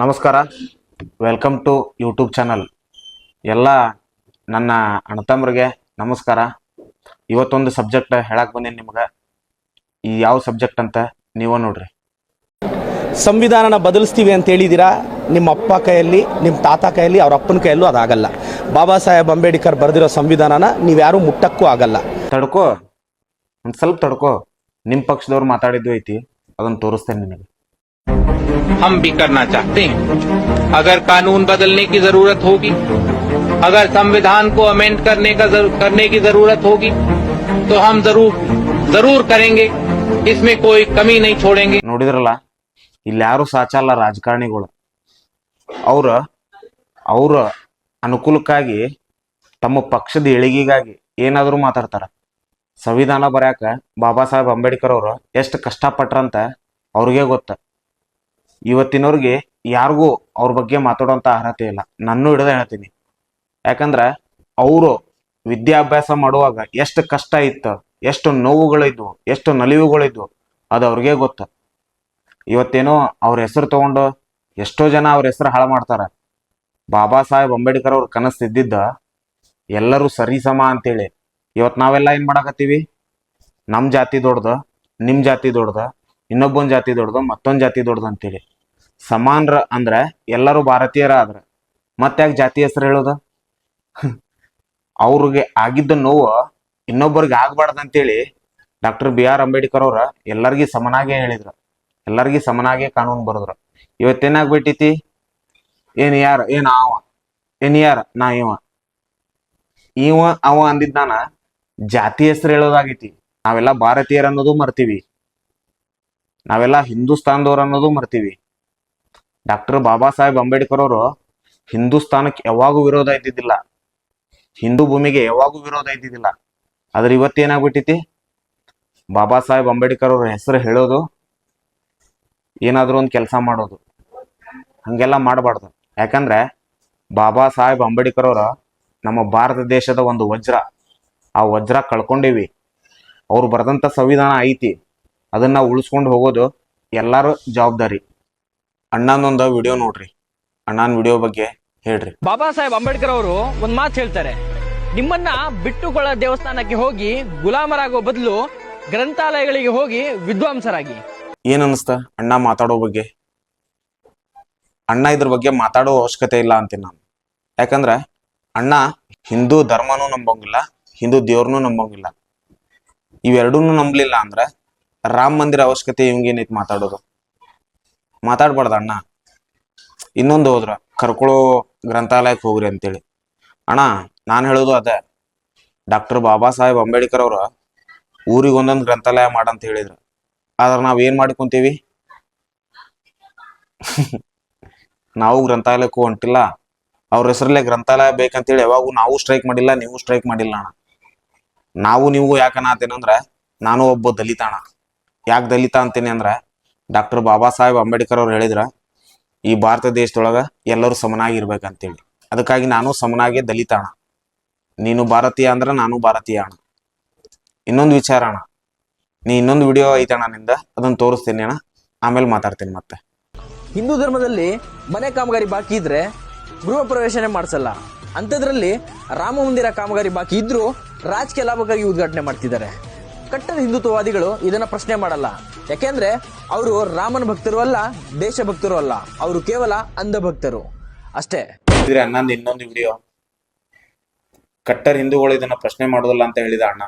ನಮಸ್ಕಾರ. Welcome to YouTube channel ಎಲ್ಲ ನನ್ನ ಅಣ್ಣತಮ್ಮರಿಗೆ ನಮಸ್ಕಾರ. ಇವತ್ತೊಂದು ಸಬ್ಜೆಕ್ಟ್ ಹೇಳಕ್ ಬಂದೀನಿ ನಿಮ್ಗೆ. ಈ ಯಾವ ಸಬ್ಜೆಕ್ಟ್ ಅಂತ ನೀವ ನೋಡ್ರಿ. ಸಂವಿಧಾನನ ಬದಲಿಸ್ತೀವಿ ಅಂತ ಹೇಳಿದ್ದೀರಾ ನಿಮ್ಮ ಅಪ್ಪ ಕೈಯಲ್ಲಿ ನಿಮ್ಮ ತಾತ ಕೈಯಲ್ಲಿ ಅವ್ರ ಅಪ್ಪನ ಕೈಯಲ್ಲೂ ಅದಾಗಲ್ಲ ಬಾಬಾ ಸಾಹೇಬ್ ಅಂಬೇಡ್ಕರ್ ಬರೆದಿರೋ ಸಂವಿಧಾನನ ನೀವ್ಯಾರೂ ಮುಟ್ಟಕ್ಕೂ ಆಗಲ್ಲ. ತಡ್ಕೋ. ಒಂದು ಸ್ವಲ್ಪ ತಡ್ಕೋ. ನಿಮ್ಮ ಪಕ್ಷದವ್ರು ಮಾತಾಡಿದ್ದು ಐತಿ. ಅದನ್ನು ತೋರಿಸ್ತೇನೆ ನಿನಗೆ हम भी करना चाहते हैं अगर कानून बदलने की जरूरत होगी अगर संविधान को अमेंड करने का जरू- करने की जरूरत होगी तो हम जरूर जरूर करेंगे इसमें कोई कमी नहीं छोड़ेंगे ನೋಡಿದ್ರಲ್ಲ ಇಲ್ಲಿ ಯಾರು ಸಾಚಲ್ಲ ರಾಜಕಾರಣಿಗಳು ಅವ್ರ ಅವ್ರ ಅನುಕೂಲಕ್ಕಾಗಿ ತಮ್ಮ ಪಕ್ಷದ ಏಳಿಗೆಗಾಗಿ ಏನಾದರೂ ಮಾತಾಡ್ತಾರ ಸಂವಿಧಾನ ಬರ್ಯಾಕ ಬಾಬಾ ಸಾಹೇಬ್ ಅಂಬೇಡ್ಕರ್ ಅವರು ಎಷ್ಟು ಕಷ್ಟಪಟ್ರಂತ ಅವ್ರಿಗೆ ಗೊತ್ತ ಇವತ್ತಿನವ್ರಿಗೆ ಯಾರಿಗೂ ಅವ್ರ ಬಗ್ಗೆ ಮಾತಾಡೋಂಥ ಅರ್ಹತೆ ಇಲ್ಲ. ನನ್ನೂ ಹಿಡಿದ ಹೇಳ್ತೀನಿ. ಯಾಕಂದ್ರೆ ಅವರು ವಿದ್ಯಾಭ್ಯಾಸ ಮಾಡುವಾಗ ಎಷ್ಟು ಕಷ್ಟ ಇತ್ತು, ಎಷ್ಟು ನೋವುಗಳಿದ್ವು, ಎಷ್ಟು ನಲಿವುಗಳಿದ್ವು ಅದು ಅವ್ರಿಗೆ ಗೊತ್ತು. ಇವತ್ತೇನೋ ಅವ್ರ ಹೆಸರು ತಗೊಂಡು ಎಷ್ಟೋ ಜನ ಅವ್ರ ಹೆಸರು ಹಾಳು ಮಾಡ್ತಾರೆ. ಬಾಬಾ ಸಾಹೇಬ್ ಅಂಬೇಡ್ಕರ್ ಅವ್ರ ಕನಸು ಇದ್ದಿದ್ದ ಎಲ್ಲರೂ ಸರಿ ಸಮ ಅಂತೇಳಿ. ಇವತ್ತು ನಾವೆಲ್ಲ ಏನು ಮಾಡಾಕತ್ತೀವಿ? ನಮ್ಮ ಜಾತಿ ದೊಡ್ದು ನಿಮ್ಮ ಜಾತಿ ದೊಡ್ದು ಇನ್ನೊಬ್ಬೊಂದು ಜಾತಿ ದೊಡ್ದು ಮತ್ತೊಂದು ಜಾತಿ ದೊಡ್ದು ಅಂತೇಳಿ. ಸಮಾನ್ರ ಅಂದ್ರೆ ಎಲ್ಲರೂ ಭಾರತೀಯರ ಆದ್ರ ಮತ್ತ್ಯಾಕೆ ಜಾತಿ ಹೆಸರು ಹೇಳೋದು? ಅವ್ರಿಗೆ ಆಗಿದ್ದ ನೋವು ಇನ್ನೊಬ್ಬರಿಗೆ ಆಗ್ಬಾರ್ದು ಅಂತೇಳಿ ಡಾಕ್ಟರ್ ಬಿ ಆರ್ ಅಂಬೇಡ್ಕರ್ ಅವ್ರ ಎಲ್ಲರಿಗೂ ಸಮನಾಗೇ ಹೇಳಿದ್ರು. ಎಲ್ಲರಿಗೂ ಸಮನಾಗೇ ಕಾನೂನು ಬರೆದ್ರು. ಇವತ್ತೇನಾಗ್ಬಿಟ್ಟಿತಿ ಏನ್ ಯಾರ, ಏನ್ ಅವ ಏನ್ ಯಾರ? ನಾ ಇವ. ಇವ, ಅವ ಅಂದಿದ್ದಾನ ಜಾತಿ ಹೆಸರು ಹೇಳೋದಾಗೈತಿ. ನಾವೆಲ್ಲ ಭಾರತೀಯರ ಅನ್ನೋದು ಮರ್ತೀವಿ. ನಾವೆಲ್ಲ ಹಿಂದೂಸ್ತಾನದವ್ರು ಅನ್ನೋದು ಮರ್ತೀವಿ. ಡಾಕ್ಟರ್ ಬಾಬಾ ಸಾಹೇಬ್ ಅಂಬೇಡ್ಕರ್ ಅವರು ಹಿಂದೂಸ್ತಾನಕ್ಕೆ ಯಾವಾಗೂ ವಿರೋಧ ಇದ್ದಿದ್ದಿಲ್ಲ. ಹಿಂದೂ ಭೂಮಿಗೆ ಯಾವಾಗೂ ವಿರೋಧ ಇದ್ದಿದ್ದಿಲ್ಲ. ಆದ್ರೆ ಇವತ್ತೇನಾಗ್ಬಿಟ್ಟಿತಿ ಬಾಬಾ ಸಾಹೇಬ್ ಅಂಬೇಡ್ಕರ್ ಅವ್ರ ಹೆಸರು ಹೇಳೋದು, ಏನಾದರೂ ಒಂದು ಕೆಲಸ ಮಾಡೋದು. ಹಂಗೆಲ್ಲ ಮಾಡಬಾರ್ದು. ಯಾಕಂದ್ರೆ ಬಾಬಾ ಸಾಹೇಬ್ ಅಂಬೇಡ್ಕರ್ ಅವರು ನಮ್ಮ ಭಾರತ ದೇಶದ ಒಂದು ವಜ್ರ. ಆ ವಜ್ರ ಕಳ್ಕೊಂಡಿವಿ. ಅವ್ರು ಬರೆದಂಥ ಸಂವಿಧಾನ ಐತಿ. ಅದನ್ನ ಉಳಿಸ್ಕೊಂಡು ಹೋಗೋದು ಎಲ್ಲರೂ ಜವಾಬ್ದಾರಿ. ಅಣ್ಣನೊಂದು ವಿಡಿಯೋ ನೋಡ್ರಿ. ಅಣ್ಣನ ವಿಡಿಯೋ ಬಗ್ಗೆ ಹೇಳ್ರಿ. ಬಾಬಾ ಸಾಹೇಬ್ ಅಂಬೇಡ್ಕರ್ ಅವರು ಒಂದ್ ಮಾತು ಹೇಳ್ತಾರೆ. ನಿಮ್ಮನ್ನ ಬಿಟ್ಟುಕೊಳ್ಳ ದೇವಸ್ಥಾನಕ್ಕೆ ಹೋಗಿ ಗುಲಾಮರಾಗೋ ಬದಲು ಗ್ರಂಥಾಲಯಗಳಿಗೆ ಹೋಗಿ ವಿದ್ವಾಂಸರಾಗಿ. ಏನ್ ಅನಿಸ್ತ ಅಣ್ಣ ಮಾತಾಡೋ ಬಗ್ಗೆ? ಅಣ್ಣ ಇದ್ರ ಬಗ್ಗೆ ಮಾತಾಡೋ ಅವಶ್ಯಕತೆ ಇಲ್ಲ ಅಂತೀನಿ ನಾನು. ಯಾಕಂದ್ರೆ ಅಣ್ಣ ಹಿಂದೂ ಧರ್ಮನೂ ನಂಬಂಗಿಲ್ಲ ಹಿಂದೂ ದೇವ್ರನ್ನೂ ನಂಬಂಗಿಲ್ಲ. ಇವೆರಡೂ ನಂಬಲಿಲ್ಲ ಅಂದ್ರೆ ರಾಮ ಮಂದಿರ ಅವಶ್ಯಕತೆ ಇವಂಗೇನೈತಿ ಮಾತಾಡೋದು? ಮಾತಾಡ್ಬಾರ್ದು ಅಣ್ಣ. ಇನ್ನೊಂದು ಹೋದ್ರ ಕರ್ಕೊಳ್ಳೋ ಗ್ರಂಥಾಲಯಕ್ಕೆ ಹೋಗ್ರಿ ಅಂತೇಳಿ. ಅಣ್ಣ, ನಾನು ಹೇಳೋದು ಅದೇ. ಡಾಕ್ಟರ್ ಬಾಬಾ ಸಾಹೇಬ್ ಅಂಬೇಡ್ಕರ್ ಅವ್ರ ಊರಿಗೆ ಒಂದೊಂದು ಗ್ರಂಥಾಲಯ ಮಾಡಂತ ಹೇಳಿದ್ರು. ಆದ್ರೆ ನಾವು ಏನ್ ಮಾಡ್ಕೊಂತೀವಿ ನಾವು ಗ್ರಂಥಾಲಯಕ್ಕೂ ಹೊಂಟಿಲ್ಲ. ಅವ್ರ ಹೆಸರಲ್ಲೇ ಗ್ರಂಥಾಲಯ ಬೇಕಂತೇಳಿ ಯಾವಾಗ ನಾವು ಸ್ಟ್ರೈಕ್ ಮಾಡಿಲ್ಲ, ನೀವು ಸ್ಟ್ರೈಕ್ ಮಾಡಿಲ್ಲ ಅಣ್ಣ. ನಾವು ನೀವು ಯಾಕನ್ನತ್ತೇನಂದ್ರೆ ನಾನು ಒಬ್ಬ ದಲಿತ ಅಣ್ಣ. ಯಾಕೆ ದಲಿತ ಅಂತೀನಿ ಅಂದ್ರೆ ಡಾಕ್ಟರ್ ಬಾಬಾ ಸಾಹೇಬ್ ಅಂಬೇಡ್ಕರ್ ಅವ್ರು ಹೇಳಿದ್ರ, ಈ ಭಾರತ ದೇಶದೊಳಗ ಎಲ್ಲರೂ ಸಮನಾಗಿ ಇರ್ಬೇಕಂತೇಳಿ. ಅದಕ್ಕಾಗಿ ನಾನು ಸಮನಾಗಿ ದಲಿತ ಅಣ್ಣ ನೀನು ಭಾರತೀಯ ಅಂದ್ರೆ ನಾನು ಭಾರತೀಯ ಅಣ್ಣ. ಇನ್ನೊಂದು ವಿಚಾರ ಅಣ್ಣ. ನೀ ಇನ್ನೊಂದು ವಿಡಿಯೋ ಐತಣ್ಣ ನಿಂದ, ಅದನ್ನ ತೋರಿಸ್ತೀನಿ ಅಣ್ಣ. ಆಮೇಲೆ ಮಾತಾಡ್ತೀನಿ ಮತ್ತೆ. ಹಿಂದೂ ಧರ್ಮದಲ್ಲಿ ಮನೆ ಕಾಮಗಾರಿ ಬಾಕಿ ಇದ್ರೆ ಗೃಹ ಪ್ರವೇಶನೆ ಮಾಡಿಸಲ್ಲ. ಅಂಥದ್ರಲ್ಲಿ ರಾಮ ಮಂದಿರ ಕಾಮಗಾರಿ ಬಾಕಿ ಇದ್ರೂ ರಾಜಕೀಯ ಲಾಭಕ್ಕಾಗಿ ಉದ್ಘಾಟನೆ ಮಾಡ್ತಿದ್ದಾರೆ. ಕಟ್ಟಡ ಹಿಂದುತ್ವವಾದಿಗಳು ಇದನ್ನ ಪ್ರಶ್ನೆ ಮಾಡಲ್ಲ. ಯಾಕೆಂದ್ರೆ ಅವರು ರಾಮನ ಭಕ್ತರು ಅಲ್ಲ ದೇಶ ಭಕ್ತರು ಅಲ್ಲ. ಅವರು ಕೇವಲ ಅಂಧ ಭಕ್ತರು ಅಷ್ಟೇ ಅಣ್ಣಂದು ಇನ್ನೊಂದು ವಿಡಿಯೋ ಕಟ್ಟರ್ ಹಿಂದೂಗಳು ಇದನ್ನ ಪ್ರಶ್ನೆ ಮಾಡೋದಲ್ಲ ಅಂತ ಹೇಳಿದ ಅಣ್ಣ.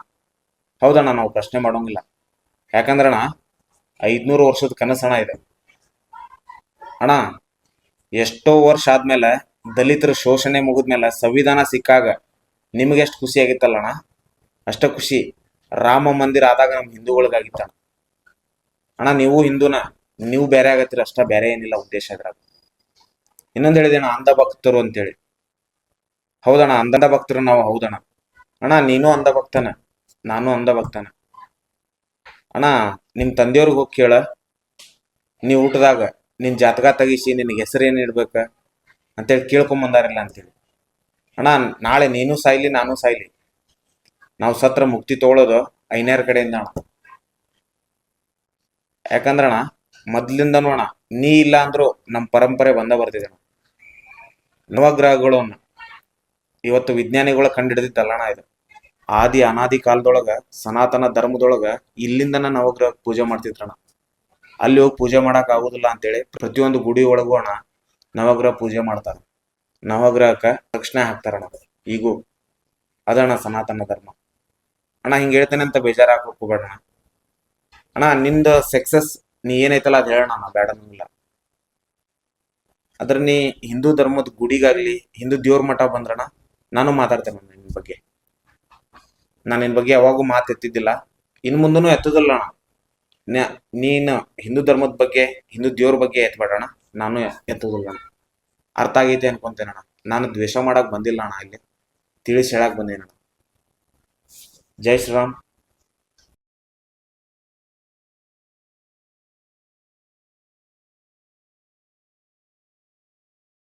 ಹೌದಣ್ಣ, ನಾವು ಪ್ರಶ್ನೆ ಮಾಡೋಂಗಿಲ್ಲ. ಯಾಕಂದ್ರ ಐದ್ನೂರು ವರ್ಷದ ಕನಸಣ ಇದೆ. ಅಣ್ಣ, ಎಷ್ಟೋ ವರ್ಷ ಆದ್ಮೇಲೆ ದಲಿತರ ಶೋಷಣೆ ಮುಗಿದ್ಮೇಲೆ ಸಂವಿಧಾನ ಸಿಕ್ಕಾಗ ನಿಮ್ಗೆ ಎಷ್ಟು ಖುಷಿ ಆಗಿತ್ತಲ್ಲ ಅಣ್ಣ? ಅಷ್ಟ ಖುಷಿ. ರಾಮ ಮಂದಿರ ಆದಾಗ ನಮ್ ಹಿಂದೂಗಳಿಗಾಗಿತ್ತ ಅಣ್ಣ, ನೀವು ಹಿಂದೂನ, ನೀವು ಬೇರೆ ಆಗತ್ತೀರ, ಅಷ್ಟ ಬೇರೆ ಏನಿಲ್ಲ ಉದ್ದೇಶ ಅದ್ರಾಗ ಇನ್ನೊಂದು ಹೇಳಿದೆ, ಅಣ್ಣ ಅಂಧ ಭಕ್ತರು ಅಂತೇಳಿ. ಹೌದಣ್ಣ ಅಂಧ ಭಕ್ತರು ನಾವು ಹೌದಣ್ಣ. ಅಣ್ಣ, ನೀನು ಅಂಧ ಭಕ್ತನ ನಾನು ಅಂಧ ಭಕ್ತನ ಅಣ್ಣ, ನಿಮ್ ತಂದೆಯವ್ರಿಗೆ ಹೋಗಿ ಕೇಳ. ನೀ ಊಟದಾಗ, ನಿನ್ ಜಾತಕ ತೆಗಿಸಿ, ನಿನಗೆ ಹೆಸರು ಏನ್ ಇಡ್ಬೇಕ ಅಂತೇಳಿ ಕೇಳ್ಕೊಂಬಂದಾರಿಲ್ಲ ಅಂತೇಳಿ. ಅಣ್ಣ, ನಾಳೆ ನೀನು ಸಾಯ್ಲಿ, ನಾನು ಸಾಯ್ಲಿ. ನಾವು ಸತ್ರ ಮುಕ್ತಿ ತಗೊಳ್ಳೋದು ಐನ್ಯಾರ ಕಡೆಯಿಂದ ಅಣ್ಣ. ಯಾಕಂದ್ರಣ ಮೊದ್ಲಿಂದ ಅಣ್ಣ, ನೀ ಇಲ್ಲ ಅಂದ್ರೂ ನಮ್ಮ ಪರಂಪರೆ ಬಂದ ಬರ್ತಿದೆ ಅಣ್ಣ. ನವಗ್ರಹಗಳನ್ನ ಇವತ್ತು ವಿಜ್ಞಾನಿಗಳು ಕಂಡಿಡಿದಿದ್ದಲ್ಲಣ ಇದು. ಆದಿ ಅನಾದಿ ಕಾಲದೊಳಗ, ಸನಾತನ ಧರ್ಮದೊಳಗ ಇಲ್ಲಿಂದನ ನವಗ್ರಹ ಪೂಜೆ ಮಾಡ್ತಿದ್ರಣ ಅಲ್ಲಿ ಹೋಗಿ ಪೂಜೆ ಮಾಡಕ್ ಆಗುದಿಲ್ಲ ಅಂತೇಳಿ ಪ್ರತಿಯೊಂದು ಗುಡಿ ಒಳಗೂ ಅಣ್ಣ ನವಗ್ರಹ ಪೂಜೆ ಮಾಡ್ತಾರ. ನವಗ್ರಹಕ್ಕ ತಕ್ಷಣ ಹಾಕ್ತಾರಣ ಈಗೂ. ಅದಣ್ಣ ಸನಾತನ ಧರ್ಮ. ಅಣ್ಣ, ಹಿಂಗ್ ಹೇಳ್ತೇನೆ ಅಂತ ಬೇಜಾರಾಗ್ಬೇಕು ಬೇಡ ಅಣ್ಣ. ನಿಂದ ಸಕ್ಸಸ್ ನೀ ಏನೈತಲ್ಲ ಅದ್ ಹೇಳೋಣ ಅಣ್ಣ ಬೇಡ ನಂಗಿಲ್ಲ ಅದ್ರ ನೀ ಹಿಂದೂ ಧರ್ಮದ ಗುಡಿಗಾಗ್ಲಿ, ಹಿಂದೂ ದೇವ್ರ ಮಠ ಬಂದ್ರಣ ನಾನು ಮಾತಾಡ್ತೇನೆ ನಿನ್ ಬಗ್ಗೆ. ನಾನು ನಿನ್ ಬಗ್ಗೆ ಯಾವಾಗೂ ಮಾತು ಎತ್ತಿದ್ದಿಲ್ಲ. ಇನ್ ಮುಂದೂ ಎತ್ತದಲ್ಲ ಅಣ್ಣ. ನೀನು ಹಿಂದೂ ಧರ್ಮದ ಬಗ್ಗೆ, ಹಿಂದೂ ದೇವ್ರ ಬಗ್ಗೆ ಎತ್ಬೇಡಣ ನಾನು ಎತ್ತದಲ್ಲ ಅರ್ಥ ಆಗೈತೆ ಅನ್ಕೊಂತೇನಣ್ಣ ನಾನು ದ್ವೇಷ ಮಾಡಕ್ ಬಂದಿಲ್ಲ ಅಣ್ಣ ಇಲ್ಲಿ. ತಿಳಿಸಿ ಹೇಳಕ್ ಬಂದೇನಣ್ಣ. જય શ્રી રામ.